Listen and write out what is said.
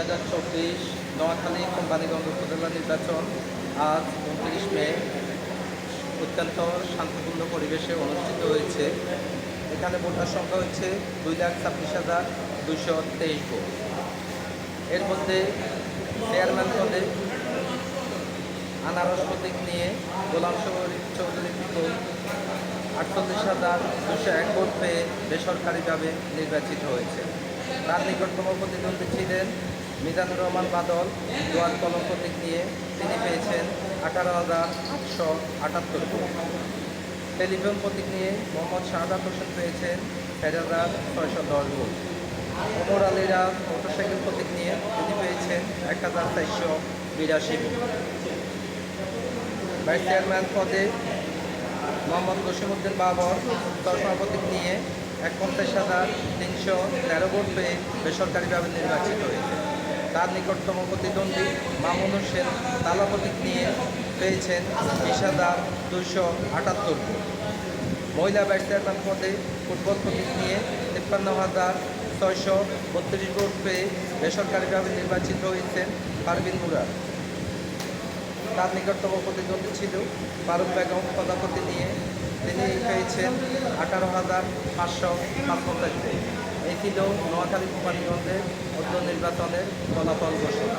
হাজার চব্বিশ নোয়াখালী কোম্পানিগঞ্জ উপজেলা নির্বাচন আজ উনত্রিশ মে অত্যন্ত শান্তিপূর্ণ পরিবেশে অনুষ্ঠিত হয়েছে। এখানে ভোটার সংখ্যা হচ্ছে দুই লাখ ছাব্বিশ হাজার দুশো তেইশ ভোট। এর মধ্যে চেয়ারম্যান পদে আনারস প্রতীক নিয়ে গোলাম চৌধুরী আটচল্লিশ হাজার দুশো এক ভোট পেয়ে বেসরকারিভাবে নির্বাচিত হয়েছে। তার নিকটতম প্রতিদ্বন্দ্বী ছিলেন মিজানুর রহমান বাদল দোয়ার কলম প্রতীক নিয়ে তিনি পেয়েছেন আঠারো হাজার আটশো আটাত্তর টেলিফোন প্রতীক নিয়ে মোহাম্মদ শাহাদাত হোসেন পেয়েছেন এক হাজার ছয়শো দশ ভোট। ওমর আলীরা মোটরসাইকেল প্রতীক নিয়ে তিনি পেয়েছেন এক হাজার চারশো বিরাশি ভাইস চেয়ারম্যান পদে মোহাম্মদ জসিমুদ্দিন বাবর চশমা প্রতীক নিয়ে এক পঞ্চাশ হাজার তিনশো তেরো ভোট পেয়ে বেসরকারিভাবে নির্বাচিত হয়েছে তার নিকটতম প্রতিদ্বন্দ্বী মামুন হোসেন তালা প্রতীক নিয়ে পেয়েছেন হাজার দুশো আটাত্তর মহিলা চেয়ারম্যান পদে ফুটবল প্রতীক নিয়ে তিপ্পান্ন হাজার ছয়শো বত্রিশ ভোট পেয়ে বেসরকারিভাবে নির্বাচিত হয়েছেন পারভিন মুরার তার নিকটতম প্রতিদ্বন্দ্বী ছিল ফারুক বেগম প্রজাপতি নিয়ে। তিনি পেয়েছেন আঠারো হাজার পাঁচশো এই ছিল নোয়াখালী কোম্পানিগঞ্জের অর্ধ নির্বাচনের ফলাফল ঘোষণা।